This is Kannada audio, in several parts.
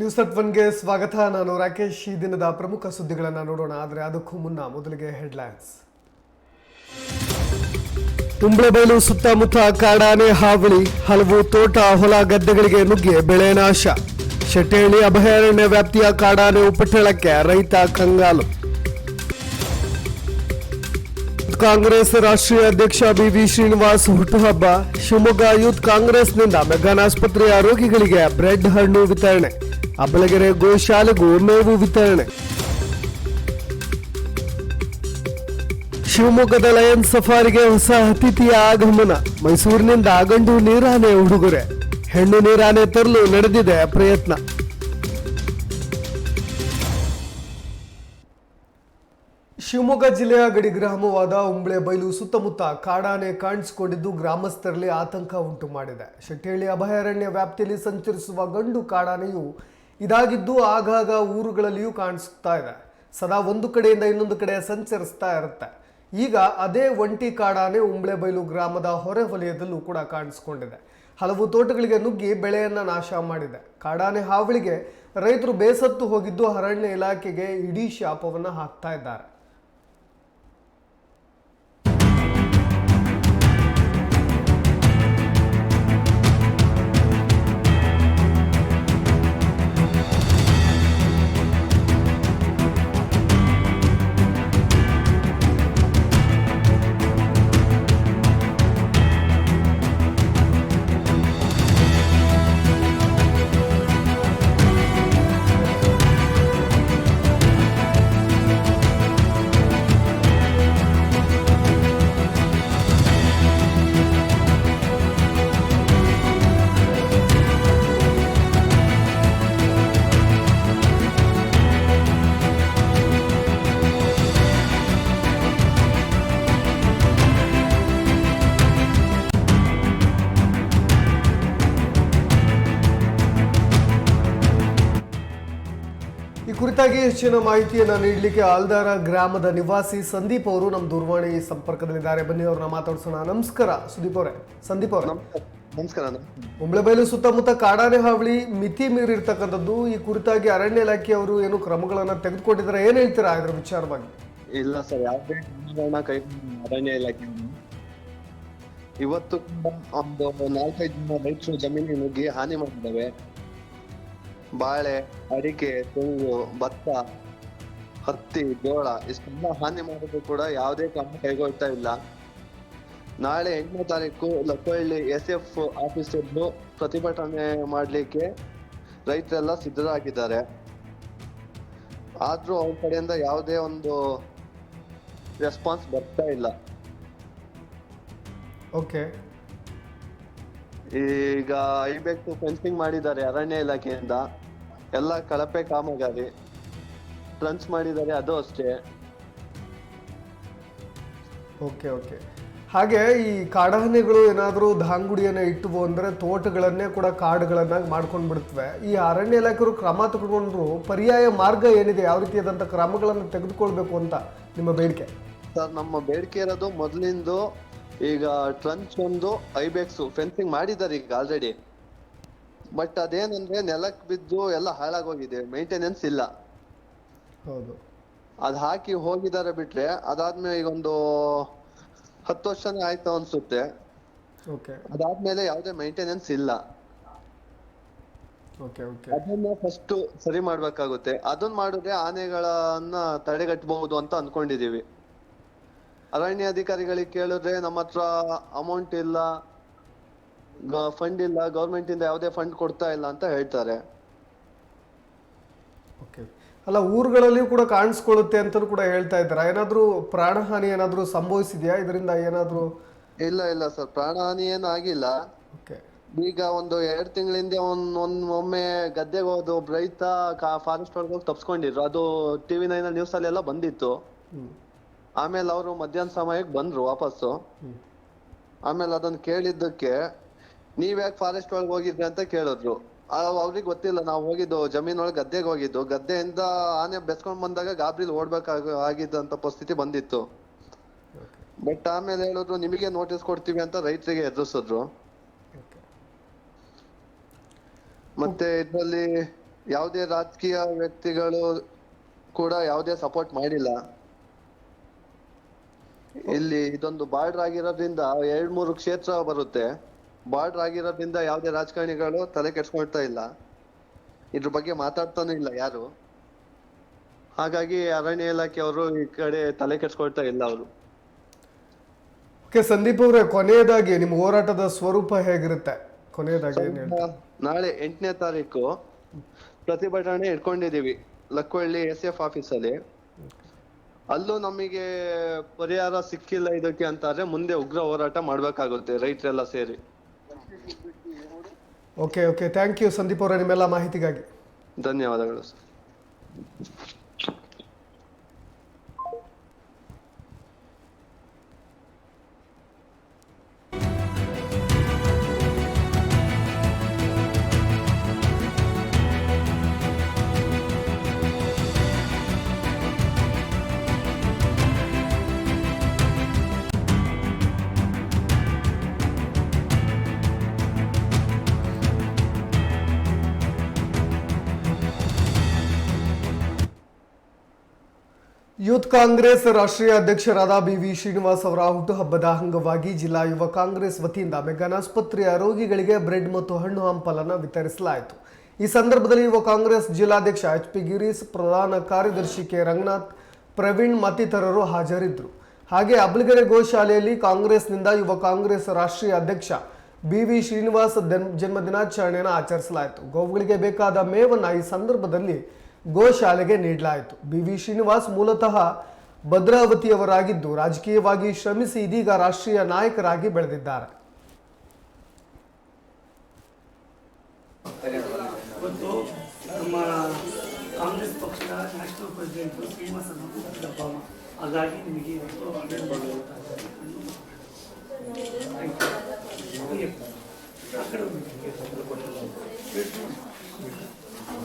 ನ್ಯೂಸ್ ಅಟ್ ಒನ್ಗೆ ಸ್ವಾಗತ. ನಾನು ರಾಕೇಶ್. ಈ ದಿನದ ಪ್ರಮುಖ ಸುದ್ದಿಗಳನ್ನು ನೋಡೋಣ. ಆದರೆ ಅದಕ್ಕೂ ಮುನ್ನ ಮೊದಲಿಗೆ ಹೆಡ್ಲೈನ್ಸ್. ಕುಂಬ್ಳಬೈಲು ಸುತ್ತಮುತ್ತ ಕಾಡಾನೆ ಹಾವಳಿ. ಹಲವು ತೋಟ, ಹೊಲ, ಗದ್ದೆಗಳಿಗೆ ನುಗ್ಗಿ ಬೆಳೆ ನಾಶ. ಶಟೇಣಿ ಅಭಯಾರಣ್ಯ ವ್ಯಾಪ್ತಿಯ ಕಾಡಾನೆ ಉಪಟಳಕ್ಕೆ ರೈತ ಕಂಗಾಲು. ಕಾಂಗ್ರೆಸ್ ರಾಷ್ಟ್ರೀಯ ಅಧ್ಯಕ್ಷ ಬಿವಿ ಶ್ರೀನಿವಾಸ್ ಹುಟ್ಟುಹಬ್ಬ. ಶಿವಮೊಗ್ಗ ಯೂತ್ ಕಾಂಗ್ರೆಸ್ನಿಂದ ಮೆಗಾನ್ ಆಸ್ಪತ್ರೆಯ ರೋಗಿಗಳಿಗೆ ಬ್ರೆಡ್ ಹಣ್ಣು ವಿತರಣೆ. ಅಬ್ಬಲಗೆರೆ ಗೋಶಾಲೆಗೂ ಮೇವು ವಿತರಣೆ. ಶಿವಮೊಗ್ಗದ ಲಯನ್ ಸಫಾರಿಗೆ ಹೊಸ ಅತಿಥಿಯ ಆಗಮನ. ಮೈಸೂರಿನಿಂದ ಗಂಡು ನೀರಾನೆ ಉಡುಗೊರೆ. ಹೆಣ್ಣು ನೀರಾನೆ ತರಲು ನಡೆದಿದೆ ಪ್ರಯತ್ನ. ಶಿವಮೊಗ್ಗ ಜಿಲ್ಲೆಯ ಗಡಿ ಗ್ರಾಮವಾದ ಉಂಬ್ಳೆ ಬೈಲು ಸುತ್ತಮುತ್ತ ಕಾಡಾನೆ ಕಾಣಿಸಿಕೊಂಡಿದ್ದು ಗ್ರಾಮಸ್ಥರಲ್ಲಿ ಆತಂಕ ಉಂಟು ಮಾಡಿದೆ. ಶೆಟ್ಟಿಹಳ್ಳಿ ಅಭಯಾರಣ್ಯ ವ್ಯಾಪ್ತಿಯಲ್ಲಿ ಸಂಚರಿಸುವ ಗಂಡು ಕಾಡಾನೆಯು ಇದಾಗಿದ್ದು ಆಗಾಗ ಊರುಗಳಲ್ಲಿಯೂ ಕಾಣಿಸ್ತಾ ಇದೆ. ಸದಾ ಒಂದು ಕಡೆಯಿಂದ ಇನ್ನೊಂದು ಕಡೆ ಸಂಚರಿಸ್ತಾ ಇರುತ್ತೆ. ಈಗ ಅದೇ ಒಂಟಿ ಕಾಡಾನೆ ಉಂಬ್ಳೆಬೈಲು ಗ್ರಾಮದ ಹೊರೆ ವಲಯದಲ್ಲೂ ಕೂಡ ಕಾಣಿಸ್ಕೊಂಡಿದೆ. ಹಲವು ತೋಟಗಳಿಗೆ ನುಗ್ಗಿ ಬೆಳೆಯನ್ನ ನಾಶ ಮಾಡಿದೆ. ಕಾಡಾನೆ ಹಾವಳಿಗೆ ರೈತರು ಬೇಸತ್ತು ಹೋಗಿದ್ದು ಅರಣ್ಯ ಇಲಾಖೆಗೆ ಇಡೀ ಶಾಪವನ್ನು ಹಾಕ್ತಾ ಇದ್ದಾರೆ. ಕುರಿತಾಗಿ ಹೆಚ್ಚಿನ ಮಾಹಿತಿಯನ್ನು ನೀಡಲಿಕ್ಕೆ ಆಲ್ದಾರ ಗ್ರಾಮದ ನಿವಾಸಿ ಸಂದೀಪ್ ಅವರು ನಮ್ಮ ದೂರವಾಣಿ ಸಂಪರ್ಕದಲ್ಲಿದ್ದಾರೆ. ಬನ್ನಿ ಅವ್ರನ್ನ ಮಾತಾಡ್ಸೋಣ. ನಮಸ್ಕಾರ ಸುದೀಪ್ ಅವರೇ. ಸಂದೀಪ್ ಅವರೇ. ನಮಸ್ಕಾರ ಉಂಬ್ಳೆಬೈಲು ಸುತ್ತಮುತ್ತ ಕಾಡಾನೆ ಹಾವಳಿ ಮಿತಿ ಮೀರಿರ್ತಕ್ಕಂಥದ್ದು ಈ ಕುರಿತಾಗಿ ಅರಣ್ಯ ಇಲಾಖೆಯವರು ಏನು ಕ್ರಮಗಳನ್ನು ತೆಗೆದುಕೊಂಡಿದ್ದಾರೆ ಏನು ಹೇಳ್ತೀರಾ ಇದ್ರ ವಿಚಾರವಾಗಿ? ಇಲ್ಲ ಸರ್ ಯಾವುದೇ ಕ್ರಮಗಳನ್ನ ಕೈ ಅರಣ್ಯ ಇಲಾಖೆ ಇವತ್ತು ಒಂದು ನಾಲ್ಕೈದು ಜನ ರೈತರು ಜಮೀನಿಗೆ ನುಗ್ಗಿ ಹಾನಿ ಮಾಡಿದ್ದಾವೆ ಬಾಳೆ ಅಡಿಕೆ ತೆಂಗು ಭತ್ತ ಹತ್ತಿ ಜೋಳ ಇಷ್ಟೆಲ್ಲ ಹಾನಿ ಮಾಡಿದ್ರು ಕೂಡ ಯಾವುದೇ ಕ್ರಮ ಕೈಗೊಳ್ತಾ ಇಲ್ಲ. ನಾಳೆ ಎಂಟನೇ ತಾರೀಕು ಲಕ್ಕಹಳ್ಳಿ ಎಸ್ ಎಫ್ ಆಫೀಸ್ ಎದ್ದು ಪ್ರತಿಭಟನೆ ಮಾಡಲಿಕ್ಕೆ ರೈತರೆಲ್ಲ ಸಿದ್ಧರಾಗಿದ್ದಾರೆ. ಆದರೂ ಅವ್ರ ಕಡೆಯಿಂದ ಯಾವುದೇ ಒಂದು ರೆಸ್ಪಾನ್ಸ್ ಬರ್ತಾ ಇಲ್ಲ. ಓಕೆ. ಈಗ ಐಬೆಕ್ಸ್ ಫೆನ್ಸಿಂಗ್ ಮಾಡಿದ್ದಾರೆ ಅರಣ್ಯ ಇಲಾಖೆಯಿಂದ. ಎಲ್ಲ ಕಳಪೆ ಕಾಮಗಾರಿ ಟ್ರಂಚ್ ಮಾಡಿದ್ದಾರೆ ಅದು ಅಷ್ಟೇ. Okay okay. ಹಾಗೆ ಈ ಕಾಡಾನೆಗಳು ಏನಾದರೂ ಧಾಂಗುಡಿಯನ್ನು ಇಟ್ಟವು ಅಂದರೆ ತೋಟಗಳನ್ನೇ ಕೂಡ ಕಾಡುಗಳನ್ನಾಗಿ ಮಾಡ್ಕೊಂಡು ಬಿಡುತ್ತವೆ ಈ ಅರಣ್ಯ ಇಲಾಖೆಯವರು ಕ್ರಮ ತಗೊಂಡ್ರು ಪರ್ಯಾಯ ಮಾರ್ಗ ಏನಿದೆ? ಯಾವ ರೀತಿಯಾದಂಥ ಕ್ರಮಗಳನ್ನು ತೆಗೆದುಕೊಳ್ಬೇಕು ಅಂತ ನಿಮ್ಮ ಬೇಡಿಕೆ? ಸರ್ ನಮ್ಮ ಬೇಡಿಕೆ ಇರೋದು ಮೊದಲಿಂದು ಈಗ ಟ್ರಂಚ್ ಒಂದು ಐಬೆಕ್ಸ್ ಫೆನ್ಸಿಂಗ್ ಮಾಡಿದ್ದಾರೆ ಈಗ ಆಲ್ರೆಡಿ ಬಟ್ ಅದೇನಂದ್ರೆ ನೆಲಕ್ಕೆ ಬಿದ್ದು ಎಲ್ಲ ಹಾಳಾಗೋಗಿದೆ ಮೇಂಟೆನೆನ್ಸ್ ಇಲ್ಲ. ಹೌದು. ಅದ್ ಹಾಕಿ ಹೋಗಿದಾರೆ ಬಿಟ್ರೆ ಅದಾದ್ಮೇಲೆ ಈಗ ಒಂದು ಹತ್ತು ವರ್ಷನೇ ಆಯ್ತು ಅನ್ಸುತ್ತೆ. ಓಕೆ ಅದಾದ್ಮೇಲೆ ಯಾವುದೇ ಮೇಂಟೆನೆನ್ಸ್ ಇಲ್ಲ. ಓಕೆ ಓಕೆ ಅದನ್ನ ಫಸ್ಟ್ ಸರಿ ಮಾಡ್ಬೇಕಾಗುತ್ತೆ. ಅದನ್ನ ಮಾಡಿದ್ರೆ ಆನೆಗಳನ್ನ ತಡೆಗಟ್ಟಬಹುದು ಅಂತ ಅನ್ಕೊಂಡಿದೀವಿ. ಅರಣ್ಯ ಅಧಿಕಾರಿಗಳಿಗೆ ಕೇಳಿದ್ರೆ ನಮ್ಮ ಹತ್ರ ಅಮೌಂಟ್ ಇಲ್ಲ. ಫಂಡ್ ಇಲ್ಲ ಗೌರ್ಮೆಂಟ್ ಇಂದ ಯಾವುದೇ ಫಂಡ್ ಕೊಡ್ತಾ ಇಲ್ಲ ಅಂತ ಹೇಳ್ತಾರೆ. ಓಕೆ ಅಲ್ಲ ಊರುಗಳಲ್ಲಿಯೂ ಕೂಡ ಕಾಣಿಸ್ಕೊಳ್ಳುತ್ತೆ ಅಂತಲೂ ಕೂಡ ಹೇಳ್ತಾ ಇದ್ದಾರೆ. ಏನಾದರೂ ಪ್ರಾಣಹಾನಿ ಏನಾದರೂ ಸಂಭವಿಸಿದೆಯಾ? ಇದರಿಂದ ಏನಾದರೂ ಇಲ್ಲ ಇಲ್ಲ ಸರ್. ಪ್ರಾಣಹಾನಿ ಏನು ಆಗಿಲ್ಲ. ಓಕೆ ಈಗ ಒಂದು ಎರಡು ತಿಂಗಳಿಂದ ಒಂದ್ ಒಂದ್ ಒಮ್ಮೆ ಗದ್ದೆಗೆ ಹೋದ ಒಬ್ಬ ರೈತ ಫಾರೆಸ್ಟ್ ಒಳಗೆ ಹೋಗಿ ತಪ್ಸ್ಕೊಂಡಿದ್ರು. ಅದು ಟಿವಿ ನೈನ್ ನ್ಯೂಸ್ ಅಲ್ಲಿ ಎಲ್ಲ ಬಂದಿತ್ತು. ಆಮೇಲೆ ಅವರು ಮಧ್ಯಾಹ್ನ ಸಮಯಕ್ಕೆ ಬಂದ್ರು ವಾಪಸ್ಸು. ಆಮೇಲೆ ಅದನ್ನ ಕೇಳಿದ್ದಕ್ಕೆ ನೀವ್ ಯಾಕೆ ಫಾರೆಸ್ಟ್ ಒಳಗೆ ಹೋಗಿದ್ರಿ ಅಂತ ಕೇಳಿದ್ರು. ಅವ್ರಿಗೆ ಗೊತ್ತಿಲ್ಲ, ನಾವು ಹೋಗಿದ್ದು ಜಮೀನೊಳಗೆ ಗದ್ದೆಗೆ ಹೋಗಿದ್ದು. ಗದ್ದೆಯಿಂದ ಆನೆ ಬೆಸ್ಕೊಂಡ್ ಬಂದಾಗ ಗಾಬ್ರಿಲಿ ಓಡ್ಬೇಕಾಗ ಆಗಿದ್ದಂತ ಪರಿಸ್ಥಿತಿ ಬಂದಿತ್ತು. ಬಟ್ ಆಮೇಲೆ ಹೇಳಿದ್ರು, ನಿಮಗೆ ನೋಟಿಸ್ ಕೊಡ್ತೀವಿ ಅಂತ ರೈತರಿಗೆ ಎದುರಿಸಿದ್ರು. ಮತ್ತೆ ಇದ್ರಲ್ಲಿ ಯಾವುದೇ ರಾಜಕೀಯ ವ್ಯಕ್ತಿಗಳು ಕೂಡ ಯಾವುದೇ ಸಪೋರ್ಟ್ ಮಾಡಿಲ್ಲ. ಇಲ್ಲಿ ಇದೊಂದು ಬಾರ್ಡರ್ ಆಗಿರೋದ್ರಿಂದ ಎರಡ್ ಮೂರು ಕ್ಷೇತ್ರ ಬರುತ್ತೆ. ಬಾರ್ಡರ್ ಆಗಿರೋದ್ರಿಂದ ಯಾವುದೇ ರಾಜಕಾರಣಿಗಳು ತಲೆ ಕೆಡ್ಸ್ಕೊಳ್ತಾ ಇಲ್ಲ. ಇದ್ರ ಬಗ್ಗೆ ಮಾತಾಡ್ತಾನೂ ಇಲ್ಲ ಯಾರು. ಹಾಗಾಗಿ ಅರಣ್ಯ ಇಲಾಖೆಯವರು ಈ ಕಡೆ ತಲೆ ಕೆಡ್ಸ್ಕೊಳ್ತಾ ಇಲ್ಲ ಅವರು. ಓಕೆ ಸಂದೀಪ್ ಅವರೇ ಕೊನೆಯದಾಗಿ ನಿಮ್ಮ ಹೋರಾಟದ ಸ್ವರೂಪ ಹೇಗಿರುತ್ತೆ? ಕೊನೆಯದಾಗಿ ಏನು ನಾಳೆ ಎಂಟನೇ ತಾರೀಕು ಪ್ರತಿಭಟನೆ ಇಟ್ಕೊಂಡಿದೀವಿ ಲಕ್ಕೊಳ್ಳಿ ಎಸ್ ಎಫ್ ಆಫೀಸಲ್ಲಿ. ಅಲ್ಲೂ ನಮಗೆ ಪರಿಹಾರ ಸಿಕ್ಕಿಲ್ಲ ಇದಕ್ಕೆ ಅಂತಾರೆ ಮುಂದೆ ಉಗ್ರ ಹೋರಾಟ ಮಾಡ್ಬೇಕಾಗುತ್ತೆ ರೈತರೆಲ್ಲ ಸೇರಿ. Okay okay thank you Sandeep ಅವರೇ ನಿಮ್ಮೆಲ್ಲ ಮಾಹಿತಿಗಾಗಿ. ಧನ್ಯವಾದಗಳು ಸರ್ ಯೂತ್ ಕಾಂಗ್ರೆಸ್ ರಾಷ್ಟ್ರೀಯ ಅಧ್ಯಕ್ಷರಾದ ಬಿ ವಿ ಶ್ರೀನಿವಾಸ್ ಅವರ ಹುಟ್ಟುಹಬ್ಬದ ಅಂಗವಾಗಿ ಜಿಲ್ಲಾ ಯುವ ಕಾಂಗ್ರೆಸ್ ವತಿಯಿಂದ ಮೆಗಾನ್ ಆಸ್ಪತ್ರೆಯ ರೋಗಿಗಳಿಗೆ ಬ್ರೆಡ್ ಮತ್ತು ಹಣ್ಣು ಹಂಪಲನ್ನು ವಿತರಿಸಲಾಯಿತು. ಈ ಸಂದರ್ಭದಲ್ಲಿ ಯುವ ಕಾಂಗ್ರೆಸ್ ಜಿಲ್ಲಾಧ್ಯಕ್ಷ ಎಚ್ ಪಿ ಗಿರೀಶ್, ಪ್ರಧಾನ ಕಾರ್ಯದರ್ಶಿ ಕೆ. ರಂಗನಾಥ್, ಪ್ರವೀಣ್ ಮತ್ತಿತರರು ಹಾಜರಿದ್ದರು. ಹಾಗೆ ಅಬ್ಲಗೆರೆ ಗೋಶಾಲೆಯಲ್ಲಿ ಕಾಂಗ್ರೆಸ್ನಿಂದ ಯುವ ಕಾಂಗ್ರೆಸ್ ರಾಷ್ಟ್ರೀಯ ಅಧ್ಯಕ್ಷ ಬಿ ವಿ ಶ್ರೀನಿವಾಸ್ ದನ್- ಜನ್ಮದಿನಾಚರಣೆಯನ್ನು ಆಚರಿಸಲಾಯಿತು. ಗೋವುಗಳಿಗೆ ಬೇಕಾದ ಮೇವನ್ನು ಈ ಸಂದರ್ಭದಲ್ಲಿ ಗೋಶಾಲೆಗೆ ನೀಡಲಾಯಿತು ಬಿ ವಿ ಶ್ರೀನಿವಾಸ್ ಮೂಲತಃ ಭದ್ರಾವತಿಯವರಾಗಿದ್ದು, ರಾಜಕೀಯವಾಗಿ ಶ್ರಮಿಸಿ ಇದೀಗ ರಾಷ್ಟ್ರೀಯ ನಾಯಕರಾಗಿ ಬೆಳೆದಿದ್ದಾರೆ ಇವತ್ತು ನಮ್ಮ ಕಾಂಗ್ರೆಸ್ ಪಕ್ಷದ ನ್ಯಾಷನಲ್ ಪ್ರೆಸಿಡೆಂಟ್ ಶ್ರೀನಿವಾಸ ಹುಟ್ಟಿದಪ್ಪ ಹಾಗಾಗಿ ನಿಮಗೆ ಇವತ್ತು ಅಭಿನಂದನೆ ಹೇಳ್ತಾ ಇದ್ದೀನಿ. Thank you. ಹೀಗೆ ಆ ಕಡೆ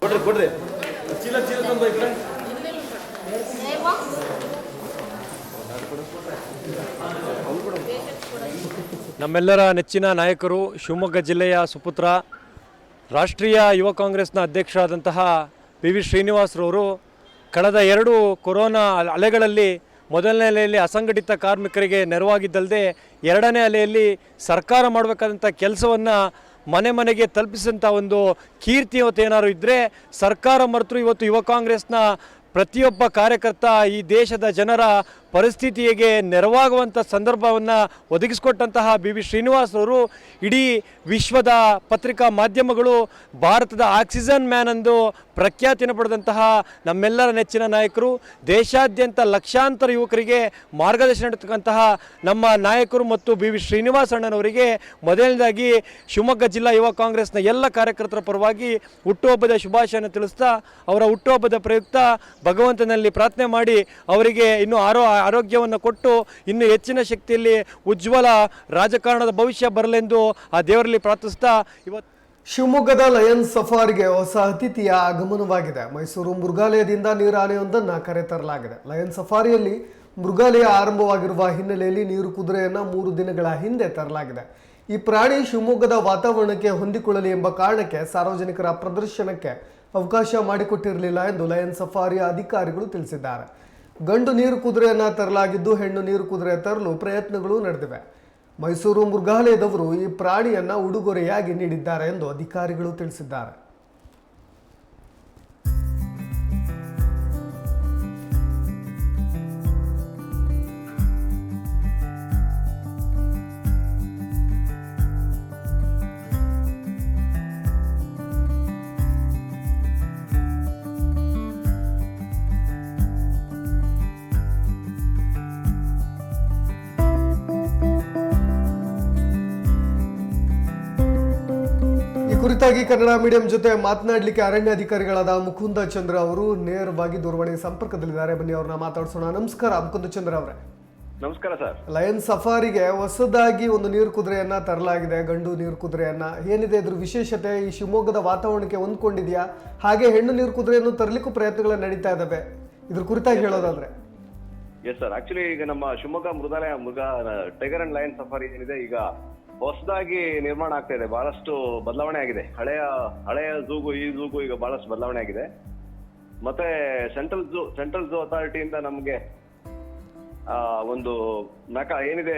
ಕೊಡ್ರಿ ಕೊಡ್ರಿ. ಚೀಲ ಚೀಲ ತಂದು ಈ ನಮ್ಮೆಲ್ಲರ ನೆಚ್ಚಿನ ನಾಯಕರು ಶಿವಮೊಗ್ಗ ಜಿಲ್ಲೆಯ ಸುಪುತ್ರ ರಾಷ್ಟ್ರೀಯ ಯುವ ಕಾಂಗ್ರೆಸ್ನ ಅಧ್ಯಕ್ಷರಾದಂತಹ ಪಿ ವಿ ಶ್ರೀನಿವಾಸರವರು ಕಳೆದ ಎರಡು ಕೊರೋನಾ ಅಲೆಗಳಲ್ಲಿ ಮೊದಲನೇ ಅಲೆಯಲ್ಲಿ ಅಸಂಘಟಿತ ಕಾರ್ಮಿಕರಿಗೆ ನೆರವಾಗಿದ್ದಲ್ಲದೆ ಎರಡನೇ ಅಲೆಯಲ್ಲಿ ಸರ್ಕಾರ ಮಾಡಬೇಕಾದಂಥ ಕೆಲಸವನ್ನು ಮನೆ ಮನೆಗೆ ತಲುಪಿಸಿದಂಥ ಒಂದು ಕೀರ್ತಿ ಇವತ್ತು ಏನಾದ್ರು ಇದ್ದರೆ ಸರ್ಕಾರ ಮರೆತರು ಇವತ್ತು ಯುವ ಕಾಂಗ್ರೆಸ್ನ ಪ್ರತಿಯೊಬ್ಬ ಕಾರ್ಯಕರ್ತ ಈ ದೇಶದ ಜನರ ಪರಿಸ್ಥಿತಿಗೆ ನೆರವಾಗುವಂಥ ಸಂದರ್ಭವನ್ನು ಒದಗಿಸಿಕೊಟ್ಟಂತಹ ಬಿ ವಿ ಶ್ರೀನಿವಾಸರವರು ಇಡೀ ವಿಶ್ವದ ಪತ್ರಿಕಾ ಮಾಧ್ಯಮಗಳು ಭಾರತದ ಆಕ್ಸಿಜನ್ ಮ್ಯಾನ್ ಎಂದು ಪ್ರಖ್ಯಾತಿನ ಪಡೆದಂತಹ ನಮ್ಮೆಲ್ಲರ ನೆಚ್ಚಿನ ನಾಯಕರು, ದೇಶಾದ್ಯಂತ ಲಕ್ಷಾಂತರ ಯುವಕರಿಗೆ ಮಾರ್ಗದರ್ಶನ ನೀಡತಕ್ಕಂತಹ ನಮ್ಮ ನಾಯಕರು ಮತ್ತು ಬಿ ವಿ ಶ್ರೀನಿವಾಸ ಅಣ್ಣನವರಿಗೆ ಮೊದಲನೇದಾಗಿ ಶಿವಮೊಗ್ಗ ಜಿಲ್ಲಾ ಯುವ ಕಾಂಗ್ರೆಸ್ನ ಎಲ್ಲ ಕಾರ್ಯಕರ್ತರ ಪರವಾಗಿ ಹುಟ್ಟುಹಬ್ಬದ ಶುಭಾಶಯನ ತಿಳಿಸ್ತಾ, ಅವರ ಹುಟ್ಟುಹಬ್ಬದ ಪ್ರಯುಕ್ತ ಭಗವಂತನಲ್ಲಿ ಪ್ರಾರ್ಥನೆ ಮಾಡಿ ಅವರಿಗೆ ಇನ್ನೂ ಆರೋ ಆರೋಗ್ಯವನ್ನು ಕೊಟ್ಟು ಇನ್ನೂ ಹೆಚ್ಚಿನ ಶಕ್ತಿಯಲ್ಲಿ ಉಜ್ವಲ ರಾಜಕಾರಣದ ಭವಿಷ್ಯ ಬರಲೆಂದು ಆ ದೇವರಲ್ಲಿ ಪ್ರಾರ್ಥಿಸ್ತಾ ಇವತ್ತು ಶಿವಮೊಗ್ಗದ ಲಯನ್ ಸಫಾರಿಗೆ ಹೊಸ ಅತಿಥಿಯ ಆಗಮನವಾಗಿದೆ. ಮೈಸೂರು ಮೃಗಾಲಯದಿಂದ ನೀರಾನೆಯೊಂದನ್ನು ಕರೆತರಲಾಗಿದೆ ಲಯನ್ ಸಫಾರಿಯಲ್ಲಿ ಮೃಗಾಲಯ ಆರಂಭವಾಗಿರುವ ಹಿನ್ನೆಲೆಯಲ್ಲಿ ನೀರು ಕುದುರೆಯನ್ನು ಮೂರು ದಿನಗಳ ಹಿಂದೆ ತರಲಾಗಿದೆ. ಈ ಪ್ರಾಣಿ ಶಿವಮೊಗ್ಗದ ವಾತಾವರಣಕ್ಕೆ ಹೊಂದಿಕೊಳ್ಳಲಿ ಎಂಬ ಕಾರಣಕ್ಕೆ ಸಾರ್ವಜನಿಕರ ಪ್ರದರ್ಶನಕ್ಕೆ ಅವಕಾಶ ಮಾಡಿಕೊಟ್ಟಿರಲಿಲ್ಲ ಎಂದು ಲಯನ್ ಸಫಾರಿಯ ಅಧಿಕಾರಿಗಳು ತಿಳಿಸಿದ್ದಾರೆ. ಗಂಡು ನೀರು ಕುದುರೆಯನ್ನು ತರಲಾಗಿದ್ದು ಹೆಣ್ಣು ನೀರು ಕುದುರೆ ತರಲು ಪ್ರಯತ್ನಗಳು ನಡೆದಿವೆ. ಮೈಸೂರು ಮೃಗಾಲಯದವರು ಈ ಪ್ರಾಣಿಯನ್ನು ಉಡುಗೊರೆಯಾಗಿ ನೀಡಿದ್ದಾರೆ ಎಂದು ಅಧಿಕಾರಿಗಳು ತಿಳಿಸಿದ್ದಾರೆ. ಕುರಿತಾಗಿ ಕನ್ನಡ ಮೀಡಿಯಂ ಜೊತೆ ಮಾತನಾಡಲಿಕ್ಕೆ ಅರಣ್ಯ ಅಧಿಕಾರಿಗಳಾದ ಮುಕುಂದ ಚಂದ್ರ ಅವರು ನೇರವಾಗಿ ದೂರವಾಣಿ ಸಂಪರ್ಕದಲ್ಲಿದ್ದಾರೆ. ಬನ್ನಿ ಅವ್ರನ್ನ ಮಾತಾಡಿಸೋಣ. ನಮಸ್ಕಾರ ಮುಕುಂದ ಚಂದ್ರ ಅವರೇ. ನಮಸ್ಕಾರ ಸರ್. ಲಯನ್ ಸಫಾರಿಗೆ ಹೊಸದಾಗಿ ಒಂದು ನೀರು ಕುದುರೆಯನ್ನ ತರಲಾಗಿದೆ ಗಂಡು ನೀರು ಕುದುರೆಯನ್ನ. ಏನಿದೆ ಇದ್ರ ವಿಶೇಷತೆ? ಈ ಶಿವಮೊಗ್ಗದ ವಾತಾವರಣಕ್ಕೆ ಹೊಂದ್ಕೊಂಡಿದೆಯಾ? ಹಾಗೆ ಹೆಣ್ಣು ನೀರು ಕುದುರೆಯನ್ನು ತರಲಿಕ್ಕೂ ಪ್ರಯತ್ನಗಳು ನಡೀತಾ ಇದ್ದಾವೆ ಇದ್ರ ಕುರಿತಾಗಿ ಹೇಳೋದಾದ್ರೆ. ಎಸ್ ಸರ್ ಆಕ್ಚುಲಿ ಈಗ ನಮ್ಮ ಶಿವಮೊಗ್ಗ ಮೃಗಾಲಯ ಮೃಗ ಟೈಗರ್ ಅಂಡ್ ಲಯನ್ ಸಫಾರಿ ಏನಿದೆ ಈಗ ಹೊಸದಾಗಿ ನಿರ್ಮಾಣ ಆಗ್ತಾ ಇದೆ. ಬಹಳಷ್ಟು ಬದಲಾವಣೆ ಆಗಿದೆ. ಹಳೆಯ ಹಳೆಯ ಝೂಗು ಈ ಝೂಗು ಈಗ ಬಹಳಷ್ಟು ಬದಲಾವಣೆ ಆಗಿದೆ. ಮತ್ತೆ ಸೆಂಟ್ರಲ್ ಝೂ ಸೆಂಟ್ರಲ್ ಝೂ ಅಥಾರಿಟಿಯಿಂದ ನಮಗೆ ಒಂದು ನಕ ಏನಿದೆ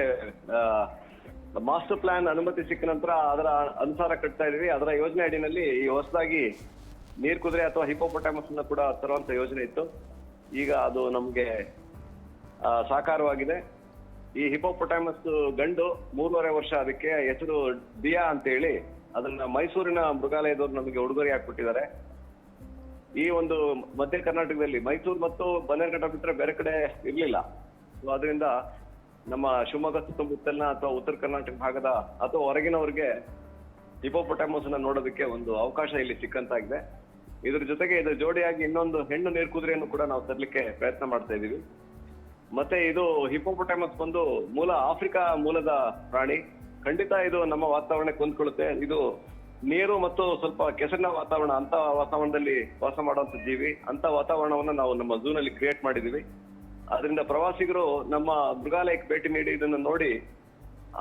ಮಾಸ್ಟರ್ ಪ್ಲಾನ್ ಅನುಮತಿ ಸಿಕ್ಕ ನಂತರ ಅದರ ಅನುಸಾರ ಕಟ್ತಾ ಇದೀವಿ ಅದರ ಯೋಜನೆ ಅಡಿನಲ್ಲಿ ಈ ಹೊಸದಾಗಿ ನೀರ್ ಕುದುರೆ ಅಥವಾ ಹಿಪೋಪೊಟಾಮಸ್ನ ಕೂಡ ತರುವಂತ ಯೋಜನೆ ಇತ್ತು. ಈಗ ಅದು ನಮ್ಗೆ ಸಾಕಾರವಾಗಿದೆ. ಈ ಹಿಪೋಪೊಟಾಮಸ್ ಗಂಡು ಮೂರುವರೆ ವರ್ಷ ಅದಕ್ಕೆ ಹೆಸರು ದಿಯಾ ಅಂತ ಹೇಳಿ ಅದನ್ನ ಮೈಸೂರಿನ ಮೃಗಾಲಯದವರು ನಮಗೆ ಉಡುಗೊರೆ ಹಾಕ್ಬಿಟ್ಟಿದ್ದಾರೆ. ಈ ಒಂದು ಮಧ್ಯ ಕರ್ನಾಟಕದಲ್ಲಿ ಮೈಸೂರು ಮತ್ತು ಬನ್ನೇರ್ಘಟ್ಟ ಬಿಟ್ಟರೆ ಬೇರೆ ಕಡೆ ಇರಲಿಲ್ಲ. ಸೊ ಅದರಿಂದ ನಮ್ಮ ಶಿವಮೊಗ್ಗ ಸುತ್ತಮುತ್ತಲಿನ ಅಥವಾ ಉತ್ತರ ಕರ್ನಾಟಕ ಭಾಗದ ಅಥವಾ ಹೊರಗಿನವರಿಗೆ ಹಿಪೋಪೊಟಾಮಸ್ ಅನ್ನ ನೋಡೋದಕ್ಕೆ ಒಂದು ಅವಕಾಶ ಇಲ್ಲಿ ಸಿಕ್ಕಂತಾಗಿದೆ ಇದ್ರ ಜೊತೆಗೆ ಇದ್ರ ಜೋಡಿಯಾಗಿ ಇನ್ನೊಂದು ಹೆಣ್ಣು ನೀರ್ಕುದುರೆಯನ್ನು ಕೂಡ ನಾವು ತರಲಿಕ್ಕೆ ಪ್ರಯತ್ನ ಮಾಡ್ತಾ ಇದೀವಿ ಮತ್ತೆ ಇದು ಹಿಪೋಪೊಟಾಮಸ್ ಬಂದು ಮೂಲ ಆಫ್ರಿಕಾ ಮೂಲದ ಪ್ರಾಣಿ. ಖಂಡಿತ ಇದು ನಮ್ಮ ವಾತಾವರಣಕ್ಕೆ ಹೊಂದ್ಕೊಳ್ಳುತ್ತೆ. ಇದು ನೀರು ಮತ್ತು ಸ್ವಲ್ಪ ಕೆಸರಿನ ವಾತಾವರಣ ಅಂತ ವಾತಾವರಣದಲ್ಲಿ ವಾಸ ಮಾಡುವಂತ ಜೀವಿ. ಅಂತ ವಾತಾವರಣವನ್ನು ನಾವು ನಮ್ಮ ಝೂನಲ್ಲಿ ಕ್ರಿಯೇಟ್ ಮಾಡಿದೀವಿ ಅದರಿಂದ ಪ್ರವಾಸಿಗರು ನಮ್ಮ ಮೃಗಾಲಯಕ್ಕೆ ಭೇಟಿ ನೀಡಿ ಇದನ್ನು ನೋಡಿ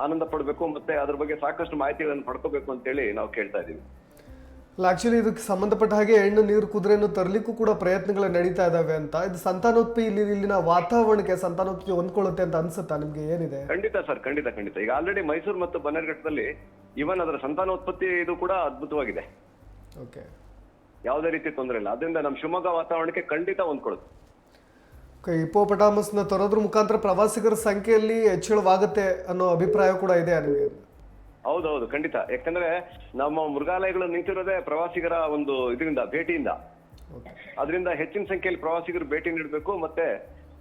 ಆನಂದ ಪಡಬೇಕು, ಮತ್ತೆ ಅದ್ರ ಬಗ್ಗೆ ಸಾಕಷ್ಟು ಮಾಹಿತಿಗಳನ್ನು ಪಡ್ಕೋಬೇಕು ಅಂತೇಳಿ ನಾವು ಕೇಳ್ತಾ ಇದೀವಿ ಅಲ್ಲ ಆಕ್ಚುಲಿ ಇದಕ್ಕೆ ಸಂಬಂಧಪಟ್ಟ ಹಾಗೆ ಹೆಣ್ಣು ನೀರು ಕುದುರೆಯನ್ನು ತರಲಿಕ್ಕೂ ಕೂಡ ಪ್ರಯತ್ನಗಳು ನಡೀತಾ ಇದ್ದಾವೆ ಅಂತ. ಇದು ಸಂತಾನೋತ್ಪತ್ತಿ ಇಲ್ಲಿ ಇಲ್ಲಿನ ವಾತಾವರಣಕ್ಕೆ ಸಂತಾನೋತ್ಪತ್ತಿ ಹೊಂದ್ಕೊಳ್ಳುತ್ತೆ ಅಂತ ಅನ್ಸುತ್ತಾ? ನಿಮ್ಗೆ ಏನಿದೆ? ಖಂಡಿತ ಸರ್ ಖಂಡಿತ ಖಂಡಿತ. ಈಗ ಆಲ್ರೆಡಿ ಮೈಸೂರು ಮತ್ತು ಬನ್ನೇರುಘಟ್ಟದಲ್ಲಿ ಇವನ್ ಅದರ ಸಂತಾನೋತ್ಪತ್ತಿ ಇದು ಕೂಡ ಅದ್ಭುತವಾಗಿದೆ. ಓಕೆ ಯಾವುದೇ ರೀತಿ ತೊಂದರೆ ಇಲ್ಲ. ಅದರಿಂದ ನಮ್ಮ ಶಿವಮೊಗ್ಗ ವಾತಾವರಣಕ್ಕೆ ಖಂಡಿತ ಹೊಂದ್ಕೊಳ್ಳುತ್ತೆ. ಹಿಪೋಪಟಾಮಸ್ನ ತರೋದ್ರ ಮುಖಾಂತರ ಪ್ರವಾಸಿಗರ ಸಂಖ್ಯೆಯಲ್ಲಿ ಹೆಚ್ಚಳವಾಗುತ್ತೆ ಅನ್ನೋ ಅಭಿಪ್ರಾಯ ಕೂಡ ಇದೆ ನಿಮಗೆ? ಹೌದೌದು ಖಂಡಿತ. ಯಾಕಂದ್ರೆ ನಮ್ಮ ಮೃಗಾಲಯಗಳು ನಿಂತಿರೋದೇ ಪ್ರವಾಸಿಗರ ಒಂದು ಇದರಿಂದ ಭೇಟಿಯಿಂದ. ಅದರಿಂದ ಹೆಚ್ಚಿನ ಸಂಖ್ಯೆಯಲ್ಲಿ ಪ್ರವಾಸಿಗರು ಭೇಟಿ ನೀಡಬೇಕು ಮತ್ತೆ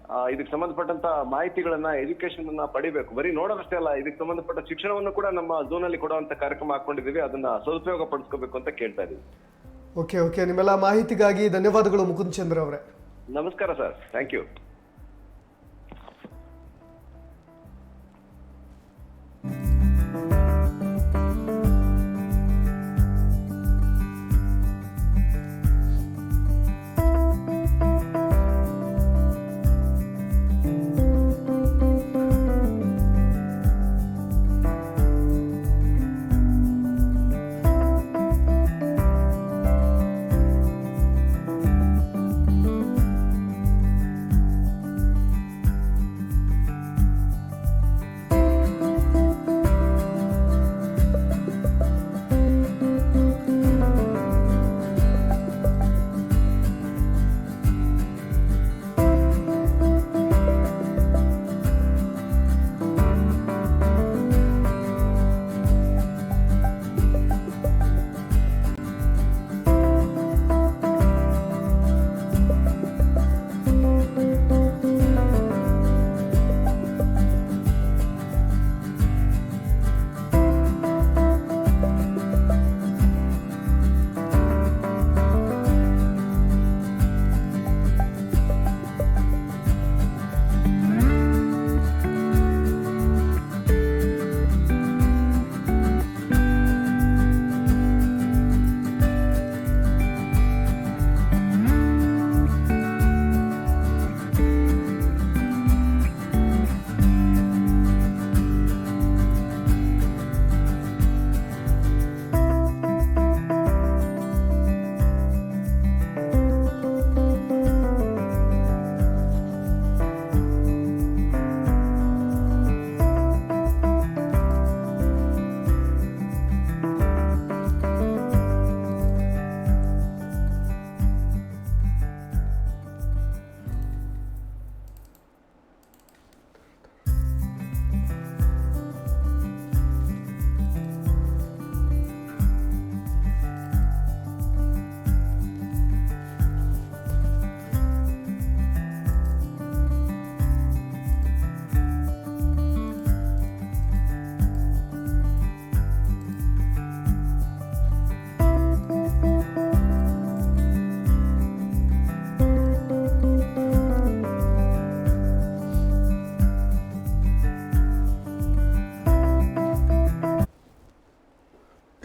ಆ, ಇದಕ್ಕೆ ಸಂಬಂಧಪಟ್ಟಂತ ಮಾಹಿತಿಗಳನ್ನ ಎಜುಕೇಶನ್ ಅನ್ನ ಪಡಿಬೇಕು. ಬರೀ ನೋಡೋದಷ್ಟೇ ಅಲ್ಲ ಇದಕ್ಕೆ ಸಂಬಂಧಪಟ್ಟ ಶಿಕ್ಷಣವನ್ನು ಕೂಡ ನಮ್ಮ ಝೋನ್ ಅಲ್ಲಿ ಕೊಡುವಂತ ಕಾರ್ಯಕ್ರಮ ಹಾಕೊಂಡಿದೀವಿ ಅದನ್ನ ಸದುಪಯೋಗ ಪಡಿಸ್ಕೋಬೇಕು ಅಂತ ಕೇಳ್ತಾ ಇದೀವಿ ಓಕೆ ಓಕೆ. ನಿಮ್ಮೆಲ್ಲ ಮಾಹಿತಿಗಾಗಿ ಧನ್ಯವಾದಗಳು ಮುಕುಂದ್ ಚಂದ್ರ ಅವರೇ. ನಮಸ್ಕಾರ ಸರ್. ಥ್ಯಾಂಕ್ ಯು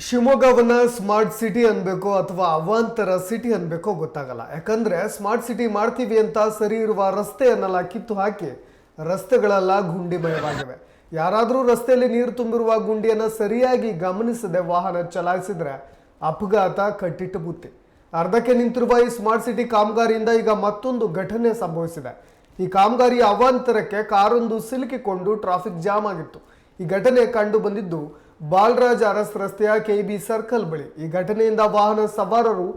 ಶಿವಮೊಗ್ಗವನ್ನ ಸ್ಮಾರ್ಟ್ ಸಿಟಿ ಅನ್ಬೇಕು ಅಥವಾ ಅವಾಂತರ ಸಿಟಿ ಅನ್ಬೇಕೋ ಗೊತ್ತಾಗಲ್ಲ. ಯಾಕಂದ್ರೆ ಸ್ಮಾರ್ಟ್ ಸಿಟಿ ಮಾಡ್ತೀವಿ ಅಂತ ಸರಿ ಇರುವ ರಸ್ತೆಯನ್ನೆಲ್ಲ ಕಿತ್ತು ಹಾಕಿ ರಸ್ತೆಗಳೆಲ್ಲ ಗುಂಡಿಮಯವಾಗಿವೆ. ಯಾರಾದರೂ ರಸ್ತೆಯಲ್ಲಿ ನೀರು ತುಂಬಿರುವ ಗುಂಡಿಯನ್ನು ಸರಿಯಾಗಿ ಗಮನಿಸದೆ ವಾಹನ ಚಲಾಯಿಸಿದ್ರೆ ಅಪಘಾತ ಕಟ್ಟಿಟ್ಟು ಬುತ್ತಿ. ಅರ್ಧಕ್ಕೆ ನಿಂತಿರುವ ಈ ಸ್ಮಾರ್ಟ್ ಸಿಟಿ ಕಾಮಗಾರಿಯಿಂದ ಈಗ ಮತ್ತೊಂದು ಘಟನೆ ಸಂಭವಿಸಿದೆ. ಈ ಕಾಮಗಾರಿಯ ಅವಾಂತರಕ್ಕೆ ಕಾರೊಂದು ಸಿಲುಕಿಕೊಂಡು ಟ್ರಾಫಿಕ್ ಜಾಮ್ ಆಗಿತ್ತು. ಈ ಘಟನೆ ಕಂಡು ಬಂದಿದ್ದು ಬಾಲರಾಜ್ ಅರಸ್ ರಸ್ತೆಯ ಕೆಬಿ ಸರ್ಕಲ್ ಬಳಿ ಈ ಘಟನೆಯಿಂದ ವಾಹನ ಸವಾರರು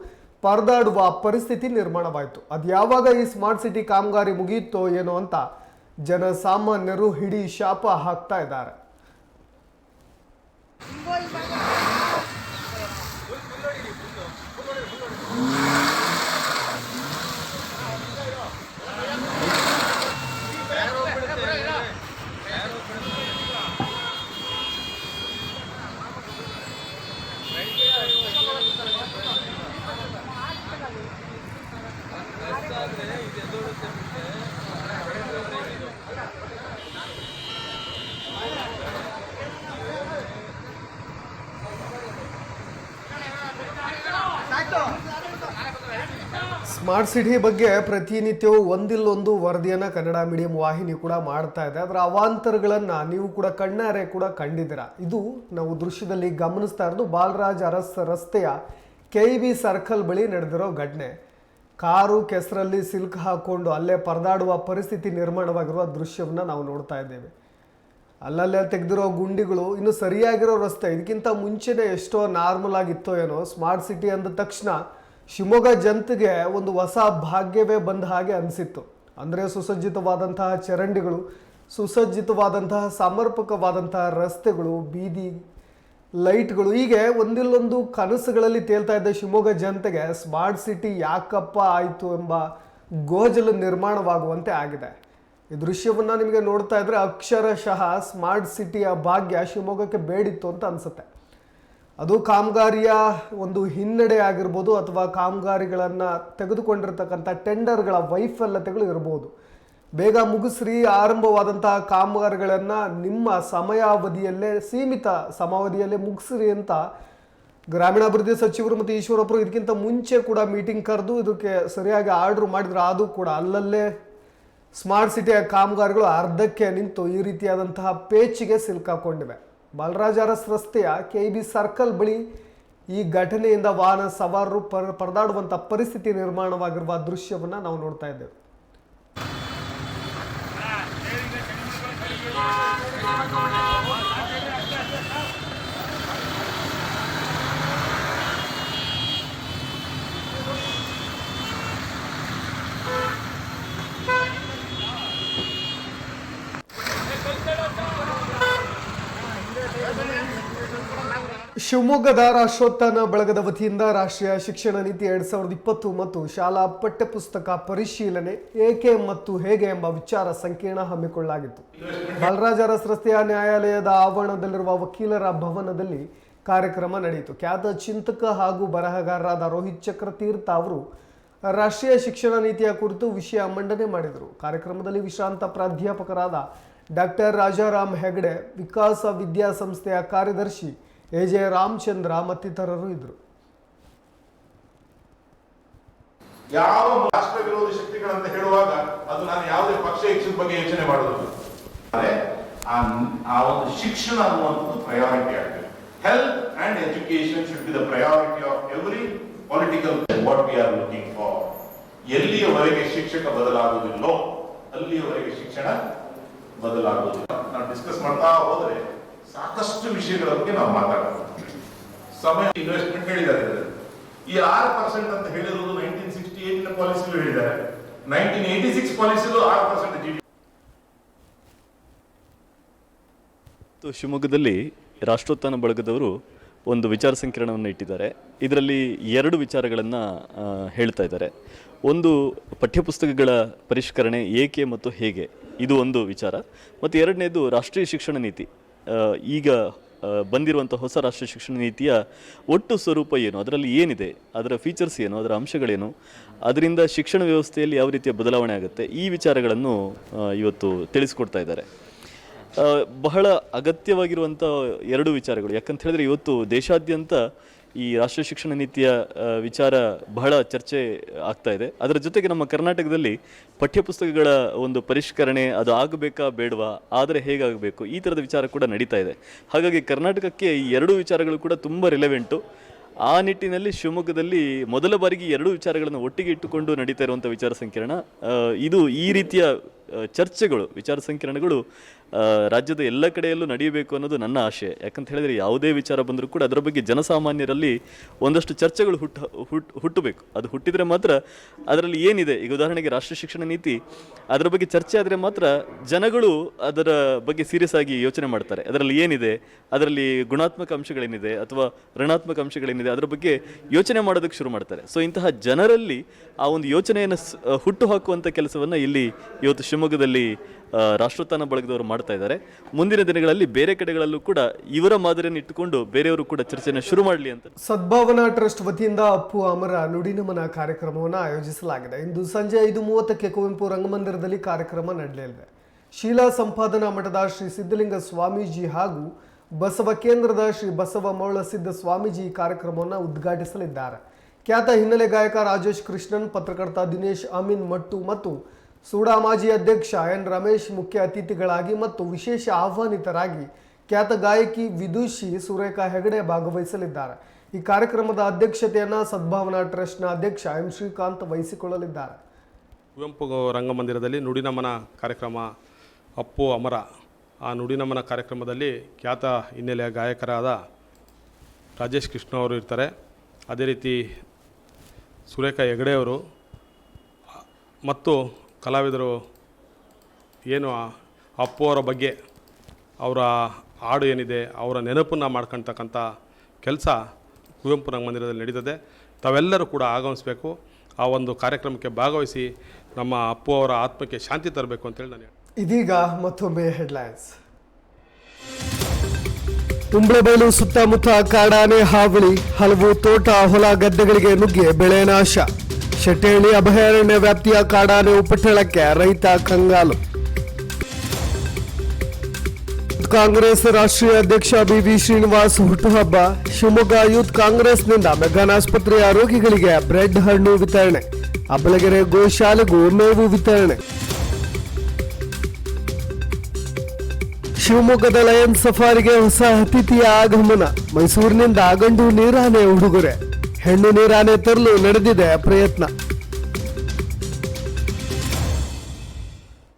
ಪರದಾಡುವ ಪರಿಸ್ಥಿತಿ ನಿರ್ಮಾಣವಾಯಿತು. ಅದು ಯಾವಾಗ ಈ ಸ್ಮಾರ್ಟ್ ಸಿಟಿ ಕಾಮಗಾರಿ ಮುಗಿಯುತ್ತೋ ಏನೋ ಅಂತ ಜನಸಾಮಾನ್ಯರು ಹಿಡಿ ಶಾಪ ಹಾಕ್ತಾ ಇದ್ದಾರೆ. ಸ್ಮಾರ್ಟ್ ಸಿಟಿ ಬಗ್ಗೆ ಪ್ರತಿನಿತ್ಯವೂ ಒಂದಿಲ್ಲೊಂದು ವರದಿಯನ್ನು ಕನ್ನಡ ಮೀಡಿಯಂ ವಾಹಿನಿ ಕೂಡ ಮಾಡ್ತಾ ಇದೆ. ಅದರ ಅವಾಂತರಗಳನ್ನು ನೀವು ಕೂಡ ಕಣ್ಣಾರೆ ಕೂಡ ಕಂಡಿದ್ದೀರಾ? ಇದು ನಾವು ದೃಶ್ಯದಲ್ಲಿ ಗಮನಿಸ್ತಾ ಇರೋದು ಬಾಲರಾಜ್ ಅರಸ್ ರಸ್ತೆಯ ಕೆ ಬಿ ಸರ್ಕಲ್ ಬಳಿ ನಡೆದಿರೋ ಘಟನೆ. ಕಾರು ಕೆಸರಲ್ಲಿ ಸಿಲ್ಕ್ ಹಾಕ್ಕೊಂಡು ಅಲ್ಲೇ ಪರದಾಡುವ ಪರಿಸ್ಥಿತಿ ನಿರ್ಮಾಣವಾಗಿರುವ ದೃಶ್ಯವನ್ನು ನಾವು ನೋಡ್ತಾ ಇದ್ದೇವೆ. ಅಲ್ಲಲ್ಲೇ ತೆಗೆದಿರೋ ಗುಂಡಿಗಳು, ಇನ್ನು ಸರಿಯಾಗಿರೋ ರಸ್ತೆ, ಇದಕ್ಕಿಂತ ಮುಂಚೆನೇ ಎಷ್ಟೋ ನಾರ್ಮಲ್ ಆಗಿತ್ತೋ ಏನೋ, ಸ್ಮಾರ್ಟ್ ಸಿಟಿ ಅಂದ ತಕ್ಷಣ ಶಿವಮೊಗ್ಗ ಜನತೆಗೆ ಒಂದು ಹೊಸ ಭಾಗ್ಯವೇ ಬಂದ ಹಾಗೆ ಅನಿಸಿತ್ತು. ಅಂದರೆ ಸುಸಜ್ಜಿತವಾದಂತಹ ಚರಂಡಿಗಳು, ಸುಸಜ್ಜಿತವಾದಂತಹ ಸಮರ್ಪಕವಾದಂತಹ ರಸ್ತೆಗಳು, ಬೀದಿ ಲೈಟ್ಗಳು, ಹೀಗೆ ಒಂದಿಲ್ಲೊಂದು ಕನಸುಗಳಲ್ಲಿ ತೇಲ್ತಾ ಇದ್ದ ಶಿವಮೊಗ್ಗ ಜನತೆಗೆ ಸ್ಮಾರ್ಟ್ ಸಿಟಿ ಯಾಕಪ್ಪ ಆಯಿತು ಎಂಬ ಗೋಜಲು ನಿರ್ಮಾಣವಾಗುವಂತೆ ಆಗಿದೆ. ಈ ದೃಶ್ಯವನ್ನು ನಿಮಗೆ ನೋಡ್ತಾ ಇದ್ರೆ ಅಕ್ಷರಶಃ ಸ್ಮಾರ್ಟ್ ಸಿಟಿಯ ಭಾಗ್ಯ ಶಿವಮೊಗ್ಗಕ್ಕೆ ಬೇಡಿತ್ತು ಅಂತ ಅನಿಸುತ್ತೆ. ಅದು ಕಾಮಗಾರಿಯ ಒಂದು ಹಿನ್ನಡೆ ಆಗಿರ್ಬೋದು ಅಥವಾ ಕಾಮಗಾರಿಗಳನ್ನು ತೆಗೆದುಕೊಂಡಿರ್ತಕ್ಕಂಥ ಟೆಂಡರ್ಗಳ ವೈಫಲ್ಯತೆಗಳು ಇರ್ಬೋದು. ಬೇಗ ಮುಗಿಸ್ರಿ, ಆರಂಭವಾದಂತಹ ಕಾಮಗಾರಿಗಳನ್ನು ನಿಮ್ಮ ಸಮಯಾವಧಿಯಲ್ಲೇ, ಸೀಮಿತ ಸಮಯಾವಧಿಯಲ್ಲೇ ಮುಗಿಸ್ರಿ ಅಂತ ಗ್ರಾಮೀಣಾಭಿವೃದ್ಧಿ ಸಚಿವರು ಮತ್ತು ಈಶ್ವರಪ್ಪರು ಇದಕ್ಕಿಂತ ಮುಂಚೆ ಕೂಡ ಮೀಟಿಂಗ್ ಕರೆದು ಇದಕ್ಕೆ ಸರಿಯಾಗಿ ಆರ್ಡ್ರ್ ಮಾಡಿದ್ರು. ಅದು ಕೂಡ ಅಲ್ಲಲ್ಲೇ ಸ್ಮಾರ್ಟ್ ಸಿಟಿಯ ಕಾಮಗಾರಿಗಳು ಅರ್ಧಕ್ಕೆ ನಿಂತು ಈ ರೀತಿಯಾದಂತಹ ಪೇಚಿಗೆ ಸಿಲುಕಾಕೊಂಡಿವೆ. ಬಾಲರಾಜ್ ಅರಸ್ ರಸ್ತೆಯ ಕೆ ಬಿ ಸರ್ಕಲ್ ಬಳಿ ಈ ಘಟನೆಯಿಂದ ವಾಹನ ಸವಾರರು ಪರ ಪರದಾಡುವಂಥ ಪರಿಸ್ಥಿತಿ ನಿರ್ಮಾಣವಾಗಿರುವ ದೃಶ್ಯವನ್ನು ನಾವು ನೋಡ್ತಾ ಇದ್ದೇವೆ. ಶಿವಮೊಗ್ಗದ ರಾಷ್ಟ್ರೋತ್ಥಾನ ಬಳಗದ ವತಿಯಿಂದ ರಾಷ್ಟ್ರೀಯ ಶಿಕ್ಷಣ ನೀತಿ ಎರಡ್ ಸಾವಿರದ ಇಪ್ಪತ್ತು ಮತ್ತು ಶಾಲಾ ಪಠ್ಯಪುಸ್ತಕ ಪರಿಶೀಲನೆ ಏಕೆ ಮತ್ತು ಹೇಗೆ ಎಂಬ ವಿಚಾರ ಸಂಕೀರ್ಣ ಹಮ್ಮಿಕೊಳ್ಳಲಾಗಿತ್ತು. ಬಲರಾಜ ರಸ್ತೆಯ ನ್ಯಾಯಾಲಯದ ಆವರಣದಲ್ಲಿರುವ ವಕೀಲರ ಭವನದಲ್ಲಿ ಕಾರ್ಯಕ್ರಮ ನಡೆಯಿತು. ಖ್ಯಾತ ಚಿಂತಕ ಹಾಗೂ ಬರಹಗಾರರಾದ ರೋಹಿತ್ ಚಕ್ರತೀರ್ಥ ಅವರು ರಾಷ್ಟ್ರೀಯ ಶಿಕ್ಷಣ ನೀತಿಯ ಕುರಿತು ವಿಷಯ ಮಂಡನೆ ಮಾಡಿದರು. ಕಾರ್ಯಕ್ರಮದಲ್ಲಿ ವಿಶ್ರಾಂತ ಪ್ರಾಧ್ಯಾಪಕರಾದ ಡಾಕ್ಟರ್ ರಾಜಾರಾಮ್ ಹೆಗಡೆ, ವಿಕಾಸ ವಿದ್ಯಾಸಂಸ್ಥೆಯ ಕಾರ್ಯದರ್ಶಿ ಎ ಜೆ ರಾಮಚಂದ್ರ ಮತ್ತಿತರರು ಇದ್ದರು ಯಾವ ರಾಷ್ಟ್ರ ವಿರೋಧಿ ಶಕ್ತಿಗಳಂತ ಹೇಳುವಾಗ ಅದು ನಾನು ಯಾವುದೇ ಪಕ್ಷ ಹೆಚ್ಚಿನ ಬಗ್ಗೆ ಯೋಚನೆ ಆ ಆ ಒಂದು ಶಿಕ್ಷಣ ಅನ್ನುವಂಥದ್ದು ಪ್ರಯಾರಿಟಿ ಆಗ್ತದೆ health and education should be the priority of every political what we are looking for ಎಲ್ಲಿಯವರೆಗೆ ಶಿಕ್ಷಕ ಬದಲಾಗುವುದಿಲ್ಲೋ ಅಲ್ಲಿಯವರೆಗೆ ಶಿಕ್ಷಣ ಬದಲಾಗುವುದಿಲ್ಲ. ನಾವು ಡಿಸ್ಕಸ್ ಮಾಡ್ತಾ ಹೋದ್ರೆ ಸಾಕಷ್ಟು ವಿಷಯಗಳ ಬಗ್ಗೆ ನಾವು ಮಾತಾಡ್ತೀವಿ. ಸಮಯ ಇನ್ವೆಸ್ಟ್ಮೆಂಟ್ ಹೇಳಿದ್ದಾರೆ ಈ ಆರು ಪರ್ಸೆಂಟ್ ಅಂತ ಹೇಳಿರೋದು ನೈನ್ಟೀನ್ ಸಿಕ್ಸ್ಟಿ ಪಾಲಿಸಿಲು ಹೇಳಿದ್ದಾರೆ. ನೈನ್ಟೀನ್ ಏಟಿ ಸಿಕ್ಸ್ ಪಾಲಿಸಿಲು ಆರು ಪರ್ಸೆಂಟ್ ಜಿ ಶಿವಮೊಗ್ಗದಲ್ಲಿ ರಾಷ್ಟ್ರೋತ್ಥಾನ ಬಳಗದವರು ಒಂದು ವಿಚಾರ ಸಂಕಿರಣವನ್ನು ಇಟ್ಟಿದ್ದಾರೆ. ಇದರಲ್ಲಿ ಎರಡು ವಿಚಾರಗಳನ್ನು ಹೇಳ್ತಾ ಇದ್ದಾರೆ. ಒಂದು ಪಠ್ಯಪುಸ್ತಕಗಳ ಪರಿಷ್ಕರಣೆ ಏಕೆ ಮತ್ತು ಹೇಗೆ? ಇದು ಒಂದು ವಿಚಾರ. ಮತ್ತು ಎರಡನೇದು ರಾಷ್ಟ್ರೀಯ ಶಿಕ್ಷಣ ನೀತಿ. ಈಗ ಬಂದಿರುವಂಥ ಹೊಸ ರಾಷ್ಟ್ರೀಯ ಶಿಕ್ಷಣ ನೀತಿಯ ಒಟ್ಟು ಸ್ವರೂಪ ಏನು? ಅದರಲ್ಲಿ ಏನಿದೆ? ಅದರ ಫೀಚರ್ಸ್ ಏನು? ಅದರ ಅಂಶಗಳೇನು? ಅದರಿಂದ ಶಿಕ್ಷಣ ವ್ಯವಸ್ಥೆಯಲ್ಲಿ ಯಾವ ರೀತಿಯ ಬದಲಾವಣೆ ಆಗುತ್ತೆ? ಈ ವಿಚಾರಗಳನ್ನು ಇವತ್ತು ತಿಳಿಸ್ಕೊಡ್ತಾ ಇದ್ದಾರೆ. ಬಹಳ ಅಗತ್ಯವಾಗಿರುವಂಥ ಎರಡು ವಿಚಾರಗಳು. ಯಾಕಂತ ಹೇಳಿದ್ರೆ ಇವತ್ತು ದೇಶಾದ್ಯಂತ ಈ ರಾಷ್ಟ್ರೀಯ ಶಿಕ್ಷಣ ನೀತಿಯ ವಿಚಾರ ಬಹಳ ಚರ್ಚೆ ಆಗ್ತಾ ಇದೆ. ಅದರ ಜೊತೆಗೆ ನಮ್ಮ ಕರ್ನಾಟಕದಲ್ಲಿ ಪಠ್ಯಪುಸ್ತಕಗಳ ಒಂದು ಪರಿಷ್ಕರಣೆ ಅದು ಆಗಬೇಕಾ ಬೇಡವಾ? ಆದರೆ ಹೇಗಾಗಬೇಕು? ಈ ಥರದ ವಿಚಾರ ಕೂಡ ನಡೀತಾ ಇದೆ. ಹಾಗಾಗಿ ಕರ್ನಾಟಕಕ್ಕೆ ಈ ಎರಡು ವಿಚಾರಗಳು ಕೂಡ ತುಂಬ ರಿಲೆವೆಂಟು ಆ ನಿಟ್ಟಿನಲ್ಲಿ ಶಿವಮೊಗ್ಗದಲ್ಲಿ ಮೊದಲ ಬಾರಿಗೆ ಎರಡು ವಿಚಾರಗಳನ್ನು ಒಟ್ಟಿಗೆ ಇಟ್ಟುಕೊಂಡು ನಡೀತಾ ಇರುವಂಥ ವಿಚಾರ ಸಂಕಿರಣ. ಇದು ಈ ರೀತಿಯ ಚರ್ಚೆಗಳು, ವಿಚಾರ ಸಂಕಿರಣಗಳು ರಾಜ್ಯದ ಎಲ್ಲ ಕಡೆಯಲ್ಲೂ ನಡೆಯಬೇಕು ಅನ್ನೋದು ನನ್ನ ಆಶೆ. ಯಾಕಂತ ಹೇಳಿದ್ರೆ ಯಾವುದೇ ವಿಚಾರ ಬಂದರೂ ಕೂಡ ಅದರ ಬಗ್ಗೆ ಜನಸಾಮಾನ್ಯರಲ್ಲಿ ಒಂದಷ್ಟು ಚರ್ಚೆಗಳು ಹುಟ್ಟು ಹುಟ್ಟು ಹುಟ್ಟಬೇಕು. ಅದು ಹುಟ್ಟಿದರೆ ಮಾತ್ರ ಅದರಲ್ಲಿ ಏನಿದೆ? ಈಗ ಉದಾಹರಣೆಗೆ ರಾಷ್ಟ್ರೀಯ ಶಿಕ್ಷಣ ನೀತಿ, ಅದರ ಬಗ್ಗೆ ಚರ್ಚೆ ಆದರೆ ಮಾತ್ರ ಜನಗಳು ಅದರ ಬಗ್ಗೆ ಸೀರಿಯಸ್ ಆಗಿ ಯೋಚನೆ ಮಾಡ್ತಾರೆ. ಅದರಲ್ಲಿ ಏನಿದೆ? ಅದರಲ್ಲಿ ಗುಣಾತ್ಮಕ ಅಂಶಗಳೇನಿದೆ? ಅಥವಾ ಋಣಾತ್ಮಕ ಅಂಶಗಳೇನಿದೆ? ಅದರ ಬಗ್ಗೆ ಯೋಚನೆ ಮಾಡೋದಕ್ಕೆ ಶುರು ಮಾಡ್ತಾರೆ. ಸೊ ಇಂತಹ ಜನರಲ್ಲಿ ಆ ಒಂದು ಯೋಚನೆಯನ್ನು ಹುಟ್ಟು ಹಾಕುವಂಥ ಕೆಲಸವನ್ನು ಇಲ್ಲಿ ಇವತ್ತು ಶಿವಮೊಗ್ಗದಲ್ಲಿ ರಾಷ್ಟ್ರೋತ್ಥಾನ ಬಳಗದವರು ಮಾಡ್ತಾ ಇದ್ದಾರೆ. ಮುಂದಿನ ದಿನಗಳಲ್ಲಿ ಬೇರೆ ಕಡೆಗಳಲ್ಲೂ ಕೂಡ ಇವರ ಮಾದರಿಯನ್ನು ಇಟ್ಟುಕೊಂಡು ಬೇರೆಯವರು ಕೂಡ ಚರ್ಚೆಯನ್ನು ಶುರು ಮಾಡಲಿ ಅಂತ. ಸದ್ಭಾವನಾ ಟ್ರಸ್ಟ್ ವತಿಯಿಂದ ಅಪ್ಪು ಅಮರ ನುಡಿನಮನ ಕಾರ್ಯಕ್ರಮವನ್ನು ಆಯೋಜಿಸಲಾಗಿದೆ. ಇಂದು ಸಂಜೆ ಐದು ಮೂವತ್ತಕ್ಕೆ ಕುವೆಂಪು ರಂಗಮಂದಿರದಲ್ಲಿ ಕಾರ್ಯಕ್ರಮ ನಡೆಯಲಿದೆ. ಶೀಲಾ ಸಂಪಾದನಾ ಮಠದ ಶ್ರೀ ಸಿದ್ಧಲಿಂಗ ಸ್ವಾಮೀಜಿ ಹಾಗೂ ಬಸವ ಕೇಂದ್ರದ ಶ್ರೀ ಬಸವ ಮೌಳಸಿದ್ಧ ಸ್ವಾಮೀಜಿ ಈ ಕಾರ್ಯಕ್ರಮವನ್ನು ಉದ್ಘಾಟಿಸಲಿದ್ದಾರೆ. ಖ್ಯಾತ ಹಿನ್ನೆಲೆ ಗಾಯಕ ರಾಜೇಶ್ ಕೃಷ್ಣನ್, ಪತ್ರಕರ್ತ ದಿನೇಶ್ ಅಮೀನ್ ಮಟ್ಟು ಮತ್ತು ಸೂಡಾ ಮಾಜಿ ಅಧ್ಯಕ್ಷ ಎನ್ ರಮೇಶ್ ಮುಖ್ಯ ಅತಿಥಿಗಳಾಗಿ ಮತ್ತು ವಿಶೇಷ ಆಹ್ವಾನಿತರಾಗಿ ಖ್ಯಾತ ಗಾಯಕಿ ವಿದುಷಿ ಸುರೇಖಾ ಹೆಗಡೆ ಭಾಗವಹಿಸಲಿದ್ದಾರೆ. ಈ ಕಾರ್ಯಕ್ರಮದ ಅಧ್ಯಕ್ಷತೆಯನ್ನು ಸದ್ಭಾವನಾ ಟ್ರಸ್ಟ್ನ ಅಧ್ಯಕ್ಷ ಎಂ ಶ್ರೀಕಾಂತ್ ವಹಿಸಿಕೊಳ್ಳಲಿದ್ದಾರೆ. ಕುವೆಂಪು ರಂಗಮಂದಿರದಲ್ಲಿ ನುಡಿನಮನ ಕಾರ್ಯಕ್ರಮ ಅಪ್ಪು ಅಮರ. ಆ ನುಡಿನಮನ ಕಾರ್ಯಕ್ರಮದಲ್ಲಿ ಖ್ಯಾತ ಹಿನ್ನೆಲೆಯ ಗಾಯಕರಾದ ರಾಜೇಶ್ ಕೃಷ್ಣ ಅವರು ಇರ್ತಾರೆ. ಅದೇ ರೀತಿ ಸುರೇಖಾ ಹೆಗಡೆಯವರು ಮತ್ತು ಕಲಾವಿದರು ಏನು ಅಪ್ಪು ಅವರ ಬಗ್ಗೆ ಅವರ ಹಾಡು ಏನಿದೆ, ಅವರ ನೆನಪನ್ನು ಮಾಡ್ಕೊಳ್ತಕ್ಕಂಥ ಕೆಲಸ ಕುವೆಂಪು ರಂಗಮಂದಿರದಲ್ಲಿ ನಡೀತದೆ. ತಾವೆಲ್ಲರೂ ಕೂಡ ಆಗಮಿಸಬೇಕು. ಆ ಒಂದು ಕಾರ್ಯಕ್ರಮಕ್ಕೆ ಭಾಗವಹಿಸಿ ನಮ್ಮ ಅಪ್ಪು ಅವರ ಆತ್ಮಕ್ಕೆ ಶಾಂತಿ ತರಬೇಕು ಅಂತೇಳಿ ನಾನು ಇದೀಗ ಮತ್ತೊಮ್ಮೆ ಹೆಡ್ಲೈನ್ಸ್. ಕುಂಬ್ಳಬೈಲು ಸುತ್ತಮುತ್ತ ಕಾಡಾನೆ, ಹಾವಳಿ, ಹಲವು ತೋಟ, ಹೊಲ ಗದ್ದೆಗಳಿಗೆ ನುಗ್ಗಿ ಬೆಳೆ ನಾಶ. ಶೆಟ್ಟೇಳಿ ಅಭಯಾರಣ್ಯ ವ್ಯಾಪ್ತಿಯ ಕಾಡಾನೆ ಉಪಟಳಕ್ಕೆ ರೈತ ಕಂಗಾಲು. ಕಾಂಗ್ರೆಸ್ ರಾಷ್ಟ್ರೀಯ ಅಧ್ಯಕ್ಷ ಬಿವಿ ಶ್ರೀನಿವಾಸ್ ಹುಟ್ಟುಹಬ್ಬ. ಶಿವಮೊಗ್ಗ ಯೂತ್ ಕಾಂಗ್ರೆಸ್ನಿಂದ ಮೆಗಾನ್ ಆಸ್ಪತ್ರೆಯ ರೋಗಿಗಳಿಗೆ ಬ್ರೆಡ್ ಹಣ್ಣು ವಿತರಣೆ. ಅಬಲಗೆರೆ ಗೋಶಾಲೆಗೂ ಮೇವು ವಿತರಣೆ. ಶಿವಮೊಗ್ಗದ ಲಯನ್ ಸಫಾರಿಗೆ ಹೊಸ ಅತಿಥಿಯ ಆಗಮನ. ಮೈಸೂರಿನಿಂದ ಗಂಡು ನೀರಾನೆ ಉಡುಗೊರೆ. ಹೆಣ್ಣು ನೀರಾನೆ ತರಲು ನಡೆದಿದೆ ಪ್ರಯತ್ನ.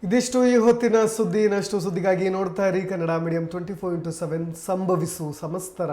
ಇದಿಷ್ಟು ಈ ಹೊತ್ತಿನ ಸುದ್ದಿ. ಇನ್ನಷ್ಟು ಸುದ್ದಿಗಾಗಿ ನೋಡ್ತಾ ಇರಿ. Kannada medium twenty four into seven ಸಂಭವಿಸು ಸಮಸ್ತರ.